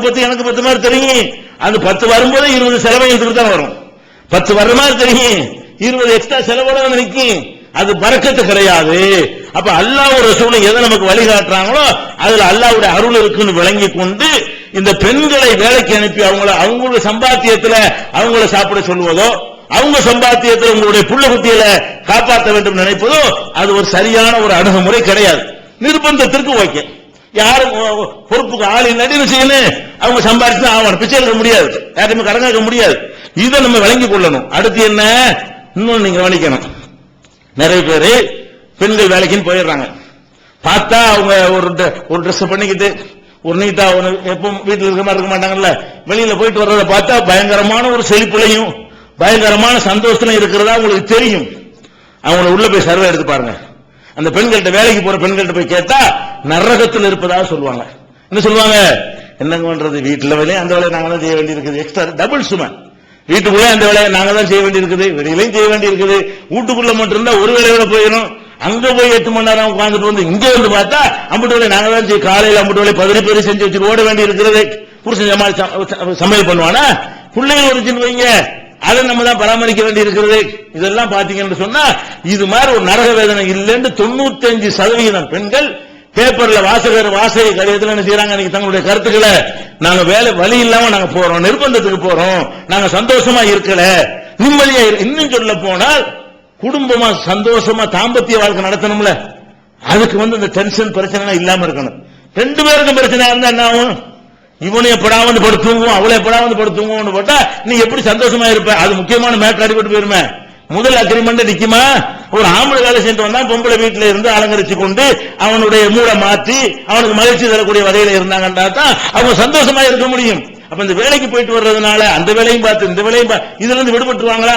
பத்து எனக்கு பத்து மாதிரி தெரியும். அந்த பத்து வரும்போது இருபது செலவை எடுத்துட்டு தான் வரும். பத்து வர்ற மாதிரி தெரியும். இருபது எக்ஸ்ட்ரா செலவோட வந்து நிக்கும். அது பறக்கத்து கிடையாது. அப்ப அல்லாஹ் ஒரு ரசூலை எதை நமக்கு வழிகாட்டுறாங்களோ அதுல அல்லாவுடைய அருள் இருக்குன்னு விளங்கி கொண்டு இந்த பெண்களை வேலைக்கு அனுப்பி அவங்கள அவங்களோட சம்பாத்தியத்துல அவங்கள சாப்பிட சொல்லுவதோ அவங்க சம்பாத்தியத்தில் உங்களுடைய புள்ள குட்டியில காப்பாற்ற வேண்டும் நினைப்பதோ அது ஒரு சரியான ஒரு அணுகுமுறை கிடையாது. நிர்பந்தத்திற்கு ஓகே. யாரும் பொறுப்புக்கு ஆள் இல்லாட்டி என்ன செய்யணும்? அவங்க சம்பாதிச்சு ஆகணும். பிச்சை எடுக்க முடியாது. யாருமே கடன் கேட்க முடியாது. இதை நம்ம விளங்கி கொள்ளணும். அடுத்து என்ன? இன்னொன்னு நீங்க கவனிக்கணும். நிறைய பேரு பெண்கள் வேலைக்குன்னு போயிடுறாங்க. பார்த்தா அவங்க ஒரு ஒரு ட்ரெஸ் பண்ணிக்கிட்டு ஒரு நீட்டா ஒன்று எப்பவும் வீட்டில் இருக்க மாதிரி இருக்க மாட்டாங்கல்ல. வெளியில போயிட்டு வர்றதை பார்த்தா பயங்கரமான ஒரு செழிப்புலையும் பயங்கரமான சந்தோஷத்திலும் இருக்கிறதா உங்களுக்கு தெரியும். அவங்கள உள்ள போய் சர்வே எடுத்து பாருங்க. அந்த பெண்கள்கிட்ட வேலைக்கு போற பெண்கள்கிட்ட போய் கேட்டா நரகத்தில் இருப்பதாக சொல்லுவாங்க. என்ன சொல்லுவாங்க? என்னங்க பண்றது? வீட்டுல வேலையை? அந்த வேலையை நாங்க தான் செய்ய வேண்டியிருக்குது. எக்ஸ்ட்ரா டபுள் சுமை. வீட்டுக்குள்ளே அந்த வேலையை நாங்க தான் செய்ய வேண்டியிருக்குது. வெளியிலையும் செய்ய வேண்டியிருக்குது. வீட்டுக்குள்ள மட்டும் இருந்தா ஒரு வேலையோட போயிடும் அங்க போய் எட்டு மணி நேரம் உட்காந்துட்டு வந்து இங்க வந்து பார்த்தா அம்பட்டு வேலை நாங்க தான் செய்ய காலையில் அம்பட்டு வேலை பதினெட்டு பேர் செஞ்சு வச்சுட்டு ஓட வேண்டி இருக்கிறது புருஷன் சமாளி சமையல் பண்ணுவானா? பிள்ளைகள் ஒரு வைங்க. அதை நம்ம தான் பராமரிக்க வேண்டி இருக்கிறது இதெல்லாம் பாத்தீங்கன்னு சொன்னா இது மாதிரி ஒரு நரக வேதனை இல்லைன்னு தொண்ணூத்தஞ்சு சதவீதம் பெண்கள் பேப்பர்ல வாசகர் வாசகை கடிதத்தில் என்ன செய்யறாங்க இன்னைக்கு தங்களுடைய கருத்துக்களை நாங்க வேலை வழி இல்லாம நாங்க போறோம் நிர்பந்தத்துக்கு போறோம். நாங்க சந்தோஷமா இருக்கல. நிம்மதியா இரு- இன்னும் சொல்ல போனால் குடும்பமா சந்தோஷமா தாம்பத்திய வாழ்க்கை நடத்தணும்ல. அதுக்கு வந்து இந்த டென்ஷன் பிரச்சனை இல்லாம இருக்கணும். ரெண்டு பேருக்கும் பிரச்சனை இருந்தா என்ன ஆகும்? இவனை எப்படா வந்து படுத்துவோம் அவளை எப்படா வந்து படுத்துவோம்னு போட்டா நீ எப்படி சந்தோஷமா இருப்ப? அது முக்கியமான மேட்டர் அடிபட்டு போயிருமே. முதல் அக்ரிமெண்ட் நிக்குமா? ஒரு ஆம்பளை வேலை செஞ்சு வந்தா பொம்பளை வீட்டில இருந்து அலங்கரிச்சு கொண்டு அவனுடைய மூளை மாற்றி அவனுக்கு மகிழ்ச்சி தரக்கூடிய வகையில இருந்தாங்கன்னா தான் அவங்க சந்தோஷமா இருக்க முடியும். அப்ப இந்த வேலைக்கு போயிட்டு வர்றதுனால அந்த வேலையும் பார்த்து இந்த வேலையும் பா- இதுல இருந்து விடுபட்டுருவாங்களா?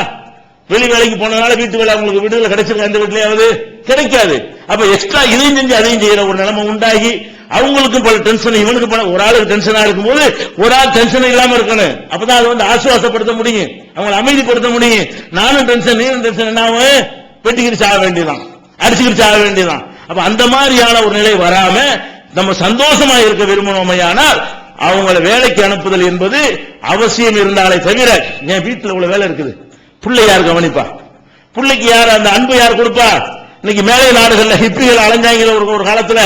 வெளி வேலைக்கு போனதுனால வீட்டு வேலை அவங்களுக்கு விடுதலை கிடைச்சிருக்க அந்த வீட்லயாவது? கிடைக்காது. அப்ப எக்ஸ்ட்ரா இதையும் செஞ்சு அதையும் செய்யற ஒரு நிலைமை உண்டாகி அவங்களுக்கும் பல டென்ஷன் இவனுக்கு பல ஒரு ஆளுக்கு டென்ஷனா இருக்கும்போது ஒரு ஆள் டென்ஷன் இல்லாம இருக்கணும். அப்பதான் அது வந்து ஆசுவாசப்படுத்த முடியும். அவங்களை அமைதிப்படுத்த முடியும். நானும் டென்ஷன் நீனும் டென்ஷன் என்ன வெட்டிக்கிட்டு சாக வேண்டியதான் அடிச்சுக்கிட்டு சாக வேண்டியதான் அப்ப அந்த மாதிரியான ஒரு நிலை வராம நம்ம சந்தோஷமா இருக்க விரும்பணுமையானால் அவங்களை வேலைக்கு அனுப்புதல் என்பது அவசியம் இருந்தாலே தவிர என் வீட்டில் இவ்வளவு வேலை இருக்குது. பிள்ளை யார் கவனிப்பா? பிள்ளைக்கு யார் அந்த அன்பு யார் கொடுப்பா? இன்னைக்கு மேலை நாடுகள்ல ஹிப்பிகள் அலைஞ்சாங்க ஒரு ஒரு காலத்துல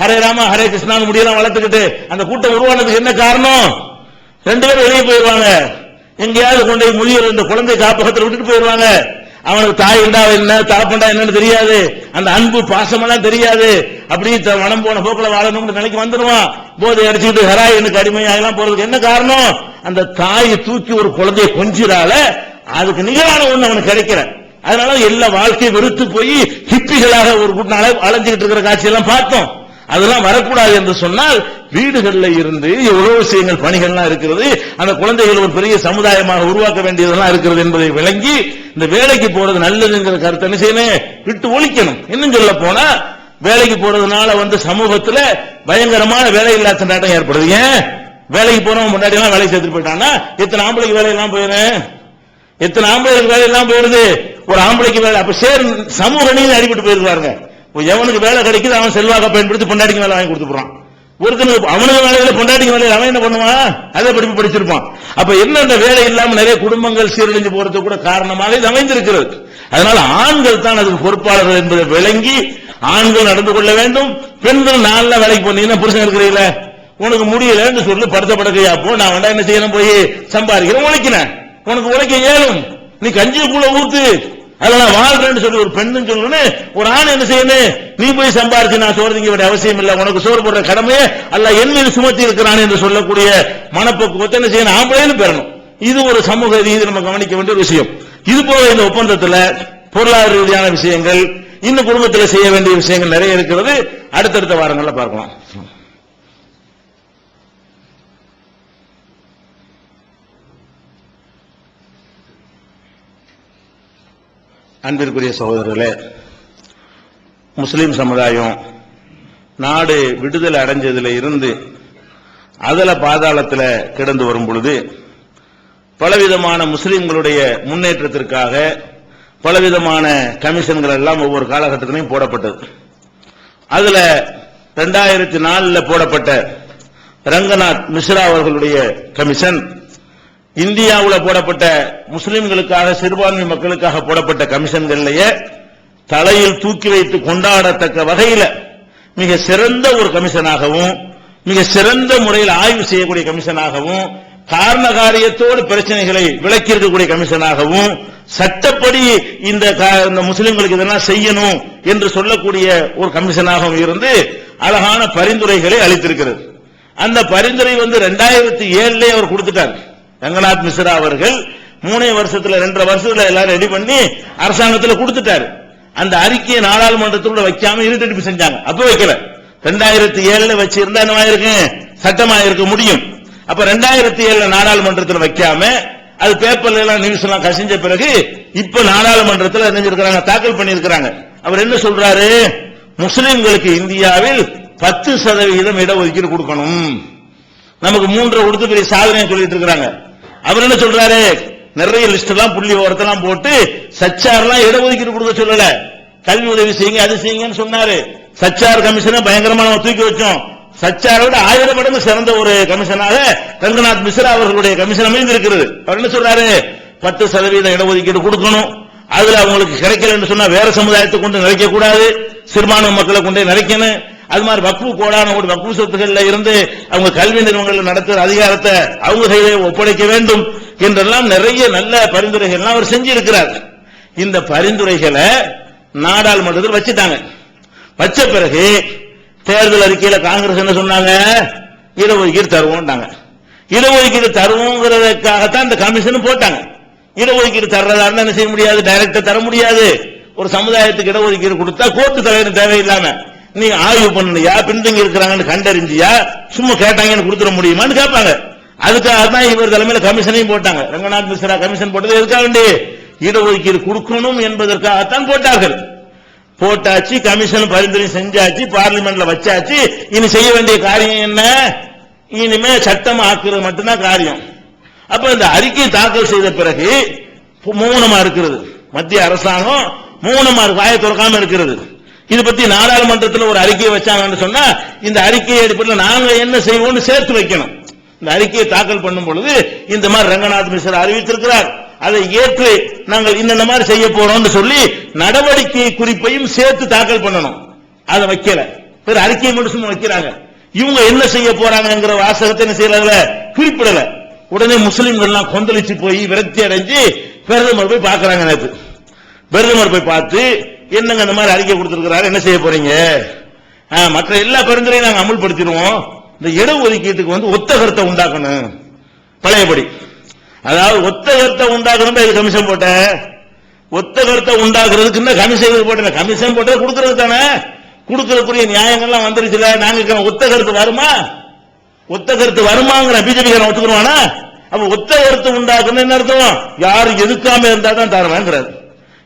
ஹரே ராமா ஹரே கிருஷ்ணான்னு முடியலாம் வளர்த்துக்கிட்டு அந்த கூட்டம் உருவானதுக்கு என்ன காரணம்? ரெண்டு பேரும் வெளியே போயிருவாங்க. எங்கேயாவது கொண்டு போய் முதியோர் இந்த குழந்தை காப்பகத்தில் விட்டுட்டு போயிருவாங்க. அவனுக்கு தாய் உண்டா என்ன தரப்புண்டா என்னன்னு தெரியாது. அந்த அன்பு பாசமெல்லாம் தெரியாது. அப்படியே த- மனம் போன போக்கில் வாழணும்னு நிலைக்கு வந்துடுவான் போதை அடிச்சுக்கிட்டு ஹராயனுக்கு அடிமையாகலாம் போறதுக்கு என்ன காரணம்? அந்த தாயை தூக்கி ஒரு குழந்தையை கொஞ்சிறால அதுக்கு நிகரான ஒண்ணு அவனுக்கு கிடைக்கிற அதனால எல்லா வாழ்க்கையை வெறுத்து போய் ஹிப்பிகளாக ஒரு கூட்டம் அலை- அலைஞ்சுக்கிட்டு இருக்கிற காட்சியெல்லாம் பார்த்தோம். அதெல்லாம் வரக்கூடாது என்று சொன்னால் வீடுகளில் இருந்து எவ்வளவு விஷயங்கள் பணிகள்லாம் இருக்கிறது. அந்த குழந்தைகள் ஒரு பெரிய சமுதாயமாக உருவாக்க வேண்டியதெல்லாம் இருக்கிறது என்பதை விளங்கி இந்த வேலைக்கு போறது நல்லதுங்கிற கருத்தை என்ன செய்யணும்? விட்டு ஒழிக்கணும். இன்னும் சொல்ல போனா வேலைக்கு போறதுனால வந்து சமூகத்துல பயங்கரமான வேலையில்லா நாட்டம் ஏற்படுது. ஏன்? வேலைக்கு போறவன் முன்னாடி எல்லாம் வேலைக்கு சேர்த்துட்டு போயிட்டான்னா எத்தனை ஆம்பளைக்கு வேலையெல்லாம் போயிடும் எத்தனை ஆம்பளைக்கு வேலை எல்லாம் போயிருது ஒரு ஆம்பளைக்கு வேலை அப்ப சேர் சமூக நீதி அடிபட்டு போயிருக்காருங்க எவனுக்கு வேலை கிடைக்குது அவன் செல்வாக்க பயன்படுத்தி பொண்டாடிக்கு வேலை வாங்கி கொடுத்துறான் ஒருத்தனுக்கு அவனுக்கு வேலையில பொண்டாட்டிக்கு வேலையில் அவன் என்ன பண்ணுவான்? அதே படிப்பு படிச்சிருப்பான். அப்ப என்ன வேலை இல்லாம நிறைய குடும்பங்கள் சீரழிஞ்சு போறது கூட காரணமாக இது அமைந்திருக்கிறது. அதனால ஆண்கள் தான் அதுக்கு பொறுப்பாளர்கள் என்பதை விளங்கி ஆண்கள் நடந்து கொள்ள வேண்டும். பெண்கள் நாளில் வேலைக்கு போனீங்கன்னா புருஷன் இருக்கிறீங்கள? உனக்கு முடியலன்னு சொல்லி படுத்த படுக்கையா போ. நான் வேண்டாம் என்ன செய்யணும் போய் சம்பாதிக்கிறேன் உழைக்கிறேன். உனக்கு உழைக்க ஏழும் நீ கஞ்சிக்குள்ள ஊத்து. அதுல வாழ்றேன்னு சொல்லி ஒரு பெண்ணு சொல்லணும் ஒரு ஆண் என்ன செய்யணும் நீ போய் சம்பாரிச்சு நான் சோறு திங்க வேண்டிய அவசியம் இல்லை. உனக்கு சோறு போடுற கடமையை அல்ல என் மீது சுமத்தி இருக்கிறான் என்று சொல்லக்கூடிய மனப்போக்குவத்தை என்ன செய்யணும்? ஆம்பளைன்னு பெறணும். இது ஒரு சமூக ரீதி நம்ம கவனிக்க வேண்டிய ஒரு விஷயம். இது போல இந்த ஒப்பந்தத்துல பொருளாதார ரீதியான விஷயங்கள் இன்னும் குடும்பத்தில் செய்ய வேண்டிய விஷயங்கள் நிறைய இருக்கிறது. அடுத்தடுத்த வாரங்களில் பார்க்கலாம். அன்பிற்குரிய சகோதரர்களே முஸ்லீம் சமுதாயம் நாடு விடுதலை அடைஞ்சதுல இருந்து அதல பாதாளத்தில் கிடந்து வரும் பொழுது பலவிதமான முஸ்லீம்களுடைய முன்னேற்றத்திற்காக பலவிதமான கமிஷன்கள் எல்லாம் ஒவ்வொரு காலகட்டத்திலையும் போடப்பட்டது. அதில் ரெண்டாயிரத்தி நாலில் போடப்பட்ட ரங்கநாத் மிஸ்ரா அவர்களுடைய கமிஷன் இந்தியாவில் போடப்பட்ட முஸ்லிம்களுக்காக சிறுபான்மை மக்களுக்காக போடப்பட்ட கமிஷன்கள்லயே தலையில் தூக்கி வைத்து கொண்டாடத்தக்க வகையில் மிக சிறந்த ஒரு கமிஷனாகவும் மிக சிறந்த முறையில் ஆய்வு செய்யக்கூடிய கமிஷனாகவும் காரண காரியத்தோடு பிரச்சனைகளை விளக்கி இருக்கக்கூடிய கமிஷனாகவும் சட்டப்படி இந்த கா- இந்த முஸ்லிம்களுக்கு இதெல்லாம் செய்யணும் என்று சொல்லக்கூடிய ஒரு கமிஷனாகவும் இருந்து அழகான பரிந்துரைகளை அளித்திருக்கிறது. அந்த பரிந்துரை வந்து ரெண்டாயிரத்தி ஏழுலேயே அவர் கொடுத்துட்டார். ரங்கநாத் மிஸ்ரா அவர்கள் மூணே வருஷத்துல ரெண்டரை வருஷத்துல எல்லாரும் ரெடி பண்ணி அரசாங்கத்துல கொடுத்துட்டாரு. அந்த அறிக்கையை நாடாளுமன்றத்தோட வைக்காம இருட்டடிப்பு செஞ்சாங்க. அப்ப வைக்கல. ரெண்டாயிரத்தி ஏழுல வச்சிருந்தா என்ன இருக்கு சட்டமா இருக்க முடியும். அப்ப ரெண்டாயிரத்தி ஏழுல நாடாளுமன்றத்தில் வைக்காம அது பேப்பர்ல எல்லாம் நியூஸ் எல்லாம் கசிஞ்ச பிறகு இப்ப நாடாளுமன்றத்தில் நினைஞ்சிருக்கிறாங்க தாக்கல் பண்ணியிருக்கிறாங்க. அவர் என்ன சொல்றாரு? முஸ்லிம்களுக்கு இந்தியாவில் பத்து சதவிகிதம் இடஒதுக்கீடு கொடுக்கணும். நமக்கு மூன்று கொடுத்து பெரிய சாதனை சொல்லிட்டு இருக்கிறாங்க. அவர் என்ன சொல்றாரு? நிறைய லிஸ்ட் எல்லாம் புள்ளி ஓரத்தெல்லாம் போட்டு சச்சார்லாம் இடஒதுக்கீடு கொடுக்க சொல்லல. கல்வி உதவி செய்யுங்க அது செய்யுங்கன்னு சொன்னாரு. சச்சார் கமிஷனை பயங்கரமா நம்ம தூக்கி வச்சோம். சச்சாரை விட ஆயிரம் மடங்கு சிறந்த ஒரு கமிஷனாக ரங்கநாத் மிஸ்ரா அவர்களுடைய கமிஷன் அமைந்து இருக்கிறது அவர் என்ன சொல்றாரு? பத்து சதவீதம் இடஒதுக்கீடு கொடுக்கணும். அதுல அவங்களுக்கு கிடைக்கலன்னு சொன்னா வேற சமுதாயத்தை கொண்டு நிறைக்க கூடாது சிறுபான்மை மக்களை கொண்டு நிறைக்கணும் அது மாதிரி வக்பு கோடான ஒரு வக்பு சொத்துக்கள்ல இருந்து அவங்க கல்வி நிறுவனங்கள் நடத்துற அதிகாரத்தை அவங்க கையிலே ஒப்படைக்க வேண்டும் என்றெல்லாம் நிறைய நல்ல பரிந்துரைகள்லாம் அவர் செஞ்சிருக்கிறார். இந்த பரிந்துரைகளை நாடாளுமன்றத்தில் வச்சுட்டாங்க. வச்ச பிறகு தேர்தல் அறிக்கையில காங்கிரஸ் என்ன சொன்னாங்க? இடஒதுக்கீடு தருவோம்ட்டாங்க. இடஒதுக்கீடு தருவோங்கிறதுக்காகத்தான் இந்த கமிஷன் போட்டாங்க. இடஒதுக்கீடு தர்றதா இருந்தா என்ன செய்ய முடியாது? டைரக்டா தர முடியாது. ஒரு சமுதாயத்துக்கு இடஒதுக்கீடு கொடுத்தா கோர்ட்டு தலைவர் தேவையில்லாம. நீ ஆய்வு பண்ணலையா? பின்தங்கி இருக்கிறாங்கன்னு கண்டறிஞ்சியா? சும்மா கேட்டாங்கன்னு கொடுத்துட முடியுமான்னு கேட்பாங்க. அதுக்காக தான் இவர் தலைமையில கமிஷனையும் போட்டாங்க. ரங்கநாத் மிஸ்ரா கமிஷன் போட்டது எதுக்காக வேண்டி? இடஒதுக்கீடு கொடுக்கணும் என்பதற்காகத்தான் போட்டார்கள். போட்டாச்சு கமிஷன் பரிந்துரை செஞ்சாச்சு பார்லிமெண்ட்ல வச்சாச்சு. இனி செய்ய வேண்டிய காரியம் என்ன? இனிமே சட்டம் ஆக்குறது மட்டும்தான் காரியம். அப்ப இந்த அறிக்கை தாக்கல் செய்த பிறகு மௌனமா இருக்கிறது மத்திய அரசாங்கம் மௌனமா இருக்கு வாயை திறக்காம இருக்கிறது. இது பத்தி நாடாளுமன்றத்தில் ஒரு அறிக்கையை வச்சாங்கன்னு சொன்னா இந்த அறிக்கையை அடிப்படையில் நாங்க என்ன செய்வோம்னு சேர்த்து வைக்கணும். இந்த அறிக்கையை தாக்கல் பண்ணும் பொழுது இந்த மாதிரி ரங்கநாத் மிஸ்ரா அறிவித்திருக்கிறார். அதை ஏற்று நாங்கள் இந்த மாதிரி செய்ய போறோம்னு சொல்லி நடவடிக்கை குறிப்பையும் சேர்த்து தாக்கல் பண்ணணும். அதை வைக்கல. பேர் அறிக்கையை மட்டும் சும்மா வைக்கிறாங்க. இவங்க என்ன செய்ய போறாங்கங்கிற வாசகத்தை என்ன செய்யறாங்க குறிப்பிடல. உடனே முஸ்லிம்கள்லாம் கொந்தளிச்சு போய் விரக்தி அடைஞ்சு பிரதமர் போய் பார்க்கறாங்க நேற்று பிரதமர் போய் பார்த்து என்னங்க இந்த மாதிரி அறிக்கை கொடுத்திருக்கிறாரு? என்ன செய்ய போறீங்க? ஆ, மற்ற எல்லா பரிந்துரையும் நாங்க அமல்படுத்திடுவோம். இந்த இடஒதுக்கீட்டுக்கு வந்து ஒத்த கருத்தை உண்டாக்கணும். பழையபடி. அதாவது ஒத்த கருத்தை உண்டாக்கணும் இது கமிஷன் போட்டேன் ஒத்த கருத்தை உண்டாக்குறதுக்கு இந்த கமிஷன் போட்ட கமிஷன் போட்டது கொடுக்கறது தானே. கொடுக்கறதுக்குரிய நியாயங்கள்லாம் வந்துருச்சுல. நாங்க ஒத்த கருத்து வருமா? ஒத்த கருத்து வருமாங்கிற பிஜேபி ஒத்துக்குருவானா? அப்ப ஒத்த கருத்து உண்டாக்கணும் என்ன அர்த்தம்? யாரு எதுக்காம இருந்தா தான் தருவேங்கிறாரு.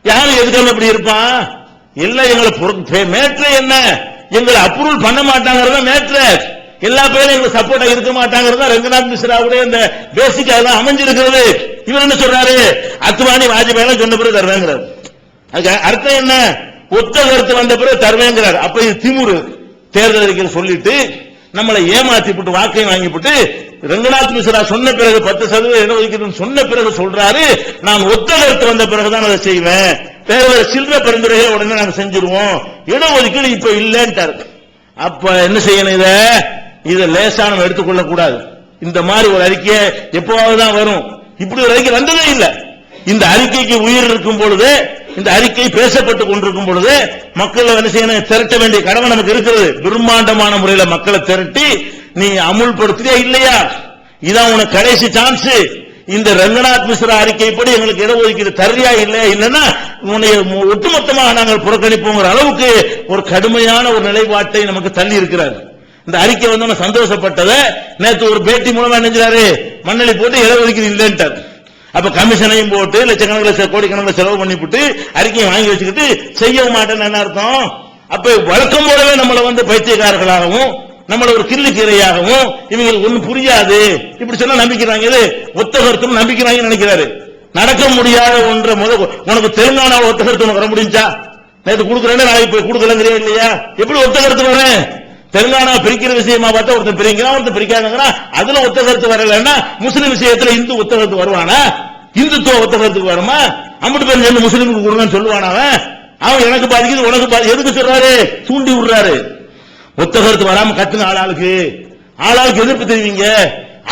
யாரு எதுக்காம இப்படி இருப்பான் இல்ல எங்களை பொறு- மேட்ரு என்ன? எங்களை அப்ரூவல் பண்ண மாட்டாங்கிறத மேட்ரு. எல்லா பேரும் எங்களுக்கு சப்போர்ட்டா இருக்க மாட்டாங்கிறதா ரங்கநாத் மிஸ்ராவுடைய இந்த பேசிக் அதெல்லாம் அமைஞ்சிருக்கிறது. இவர் என்ன சொல்றாரு? அத்வானி வாஜ்பாய் சொன்ன பிறகு தருவேங்கிறார். அதுக்கு அர்த்தம் என்ன? ஒத்த கருத்து வந்த பிறகு தருவேங்கிறார். அப்ப இது திமுரு. தேர்தல் அறிக்கையில் சொல்லிட்டு நம்மளை ஏமாத்தி போட்டு வாக்கையும் வாங்கி போட்டு ரங்கநாத் மிஸ்ரா சொன்ன பிறகு பத்து சதவீதம் இட ஒதுக்கீடு சொன்ன பிறகு சொல்றாரு. நான் ஒத்தகத்து வந்த பிறகுதான் அதை செய்வேன். வேற சில்லற பரிந்துரைகளை உடனே நாங்க செஞ்சிருவோம். இட ஒதுக்கீடு இப்ப இல்லைன்ட்டாரு. அப்ப என்ன செய்யணும் இத? இத லேசா நம்ம எடுத்துக்கொள்ள கூடாது. இந்த மாதிரி ஒரு அறிக்கை எப்பவாவது தான் வரும். இப்படி ஒரு அறிக்கை வந்ததே இல்லை. இந்த அறிக்கைக்கு உயிர் இருக்கும் பொழுது இந்த அறிக்கை பேசப்பட்டு கொண்டிருக்கும் பொழுது மக்களை என்ன செய்யணும் திரட்ட வேண்டிய கடமை நமக்கு இருக்கிறது. பிரம்மாண்டமான முறையில மக்களை திரட்டி நீ அமுல்படுத்துறியா இல்லையா? இதான் உனக்கு கடைசி சான்ஸ் இந்த ரங்கநாத் மிஸ்ரா அறிக்கைப்படி எங்களுக்கு இடஒதுக்கீடு தருவியா இல்லையா? இல்லைன்னா உன்னை ஒட்டுமொத்தமாக நாங்கள் புறக்கணிப்போங்கிற அளவுக்கு ஒரு கடுமையான ஒரு நிலைப்பாட்டை நமக்கு தள்ளி இருக்கிறார். இந்த அறிக்கை வந்து நம்ம சந்தோஷப்பட்டதை நேற்று ஒரு பேட்டி மூலமா நினைஞ்சாரு மண்ணலி போட்டு இடஒதுக்கீடு இல்லைன்ட்டார். அப்ப கமிஷனையும் போட்டு லட்சக்கணக்கில் செ- கோடிக்கணக்கில் செலவு பண்ணிவிட்டு அறிக்கையை வாங்கி வச்சுக்கிட்டு செய்ய மாட்டேன்னு என்ன அர்த்தம்? அப்ப வழக்கம் போலவே நம்மளை வந்து பைத்தியக்காரர்களாகவும் நம்மள ஒரு கிள்ளுக்கீரையாகவும் இவங்களுக்கு ஒண்ணு புரியாது. இப்படி சொன்னா நம்பிக்கிறாங்க. இது ஒத்த கருத்துன்னு நம்பிக்கிறாங்கன்னு நினைக்கிறாரு. நடக்க முடியாத ஒன்றை முத உனக்கு தெலுங்கானா ஒத்த கருத்து உனக்கு வர முடிஞ்சா? நேற்று கொடுக்குறேன்னு நாளைக்கு போய் கொடுக்கலங்கிறியா இல்லையா? எப்படி ஒத்த கருத்து வரேன் தெலுங்கானா பிரிக்கிற விஷயமா பார்த்தா ஒருத்தன் பிரிக்கிறான் ஒருத்தன் பிரிக்காதங்கிறா அதுல ஒத்த கருத்து வரலன்னா முஸ்லிம் விஷயத்துல இந்து ஒத்த கருத்து வருவானா? இந்துத்துவ ஒத்த கருத்துக்கு வருமா? அம்பட்டு பேர் சேர்ந்து கொடுங்கன்னு சொல்லுவானா அவன்? அவன் எனக்கு பாதிக்குது உனக்கு பாதி எதுக்கு சொல்றாரு? தூண்டி விடுறாரு. ஒத்த கருத்து வராம கத்துங்க ஆளாளுக்கு. ஆளாளுக்கு எதிர்ப்பு தெரிவிங்க.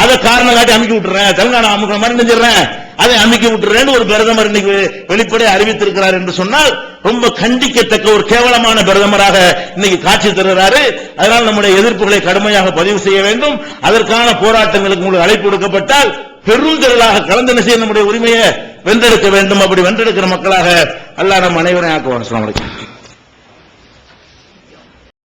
அதை காரணம் காட்டி அமைக்க விட்டுறேன். தெலுங்கானா அமுக்கிற மாதிரி நினைச்சிடுறேன் அதை அமைக்க விட்டுறேன்னு ஒரு பிரதமர் இன்னைக்கு வெளிப்படை அறிவித்திருக்கிறார் என்று சொன்னால் ரொம்ப கண்டிக்கத்தக்க ஒரு கேவலமான பிரதமராக இன்னைக்கு காட்சி தருகிறாரு. அதனால் நம்முடைய எதிர்ப்புகளை கடுமையாக பதிவு செய்ய வேண்டும். அதற்கான போராட்டங்களுக்கு உங்களுக்கு அழைப்பு கொடுக்கப்பட்டால் பெருந்திரளாக கலந்து செய்ய நம்முடைய உரிமையை வென்றெடுக்க வேண்டும். அப்படி வென்றெடுக்கிற மக்களாக அல்லா நம் அனைவரையும் ஆக்குவான். அஸ்ஸலாமு